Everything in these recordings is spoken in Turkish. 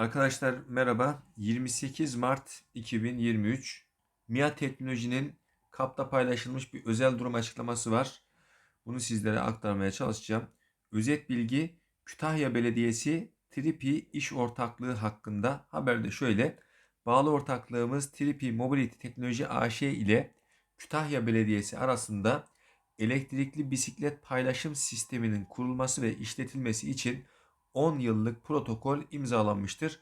Arkadaşlar merhaba. 28 Mart 2023 MIA Teknoloji'nin KAP'ta paylaşılmış bir özel durum açıklaması var. Bunu sizlere aktarmaya çalışacağım. Özet bilgi Kütahya Belediyesi Tripi iş ortaklığı hakkında haberde şöyle. Bağlı ortaklığımız Tripi Mobility Teknoloji AŞ ile Kütahya Belediyesi arasında elektrikli bisiklet paylaşım sisteminin kurulması ve işletilmesi için 10 yıllık protokol imzalanmıştır.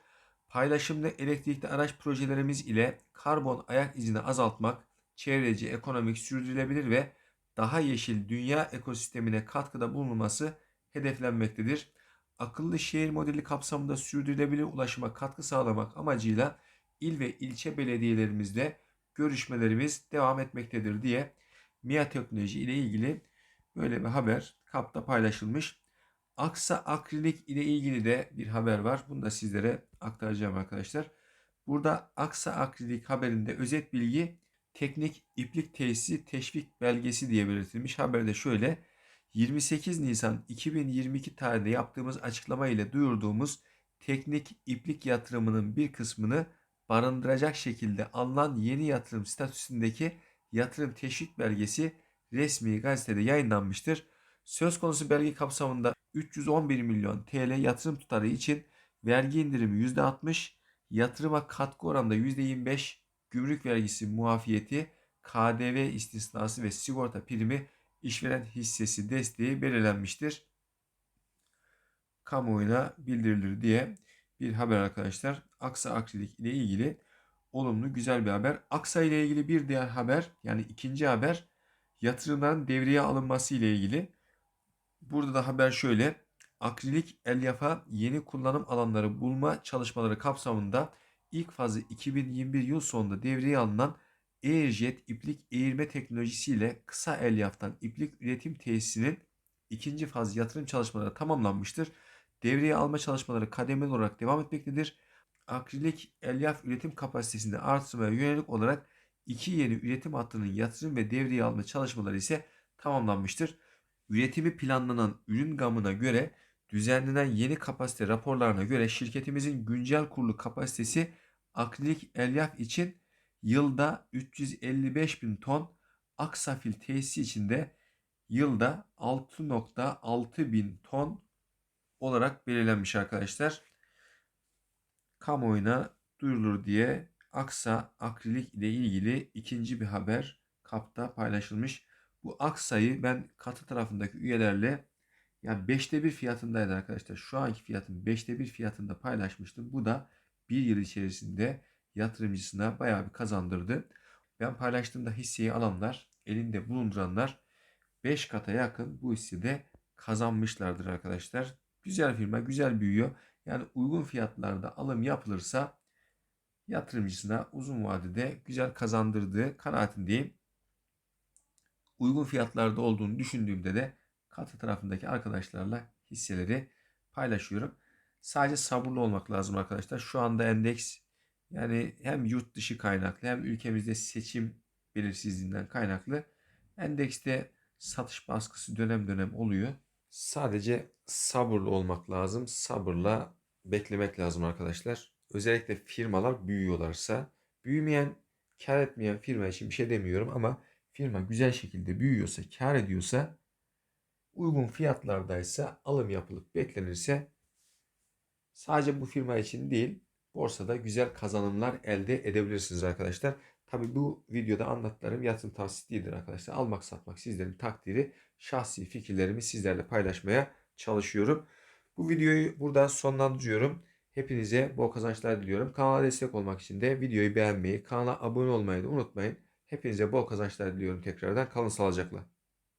Paylaşımlı elektrikli araç projelerimiz ile karbon ayak izini azaltmak, çevreci, ekonomik, sürdürülebilir ve daha yeşil dünya ekosistemine katkıda bulunması hedeflenmektedir. Akıllı şehir modeli kapsamında sürdürülebilir ulaşıma katkı sağlamak amacıyla il ve ilçe belediyelerimizde görüşmelerimiz devam etmektedir diye MIA teknoloji ile ilgili böyle bir haber kapta paylaşılmış. Aksa akrilik ile ilgili de bir haber var. Bunu da sizlere aktaracağım arkadaşlar. Burada Aksa akrilik haberinde özet bilgi teknik iplik tesisi teşvik belgesi diye belirtilmiş. Haberde şöyle 28 Nisan 2022 tarihinde yaptığımız açıklama ile duyurduğumuz teknik iplik yatırımının bir kısmını barındıracak şekilde alınan yeni yatırım statüsündeki yatırım teşvik belgesi resmi gazetede yayınlanmıştır. Söz konusu belge kapsamında 311 milyon TL yatırım tutarı için vergi indirimi %60, yatırıma katkı oranında %25, gümrük vergisi muafiyeti, KDV istisnası ve sigorta primi işveren hissesi desteği belirlenmiştir. Kamuoyuna bildirilir diye bir haber arkadaşlar. Aksa Akrilik ile ilgili olumlu güzel bir haber. Aksa ile ilgili bir diğer haber yani ikinci haber yatırımların devreye alınması ile ilgili. Burada da haber şöyle. Akrilik elyafa yeni kullanım alanları bulma çalışmaları kapsamında ilk fazı 2021 yıl sonunda devreye alınan Airjet iplik eğirme teknolojisiyle kısa elyaftan iplik üretim tesisinin ikinci faz yatırım çalışmaları tamamlanmıştır. Devreye alma çalışmaları kademeli olarak devam etmektedir. Akrilik elyaf üretim kapasitesini artırmaya yönelik olarak iki yeni üretim hattının yatırım ve devreye alma çalışmaları ise tamamlanmıştır. Üretimi planlanan ürün gamına göre düzenlenen yeni kapasite raporlarına göre şirketimizin güncel kurulu kapasitesi akrilik elyaf için yılda 355 bin ton, aksafil tesisi içinde yılda 6.6 bin ton olarak belirlenmiş arkadaşlar. Kamuoyuna duyurulur diye Aksa akrilik ile ilgili ikinci bir haber kapta paylaşılmış. Bu Aksa'yı ben katı tarafındaki üyelerle yani 5'te 1 fiyatındaydı arkadaşlar. Şu anki fiyatın 5'te 1 fiyatında paylaşmıştım. Bu da bir yıl içerisinde yatırımcısına bayağı bir kazandırdı. Ben paylaştığımda hisseyi alanlar, elinde bulunduranlar 5 kata yakın bu hissede kazanmışlardır arkadaşlar. Güzel firma, güzel büyüyor. Yani uygun fiyatlarda alım yapılırsa yatırımcısına uzun vadede güzel kazandırdığı kanaatindeyim. Uygun fiyatlarda olduğunu düşündüğümde de katı tarafındaki arkadaşlarla hisseleri paylaşıyorum. Sadece sabırlı olmak lazım arkadaşlar. Şu anda endeks yani hem yurt dışı kaynaklı hem ülkemizde seçim belirsizliğinden kaynaklı endekste satış baskısı dönem dönem oluyor. Sadece sabırlı olmak lazım. Sabırla beklemek lazım arkadaşlar. Özellikle firmalar büyüyorlarsa, büyümeyen, kar etmeyen firma için bir şey demiyorum ama firma güzel şekilde büyüyorsa, kar ediyorsa, uygun fiyatlardaysa alım yapılıp beklenirse sadece bu firma için değil, borsada güzel kazanımlar elde edebilirsiniz arkadaşlar. Tabi bu videoda anlattıklarım yatırım tavsiyesi değildir arkadaşlar. Almak satmak sizlerin takdiri. Şahsi fikirlerimi sizlerle paylaşmaya çalışıyorum. Bu videoyu buradan sonlandırıyorum. Hepinize bol kazançlar diliyorum. Kanala destek olmak için de videoyu beğenmeyi, kanala abone olmayı da unutmayın. Hepinize bol kazançlar diliyorum tekrardan. Kalın sağlıcakla.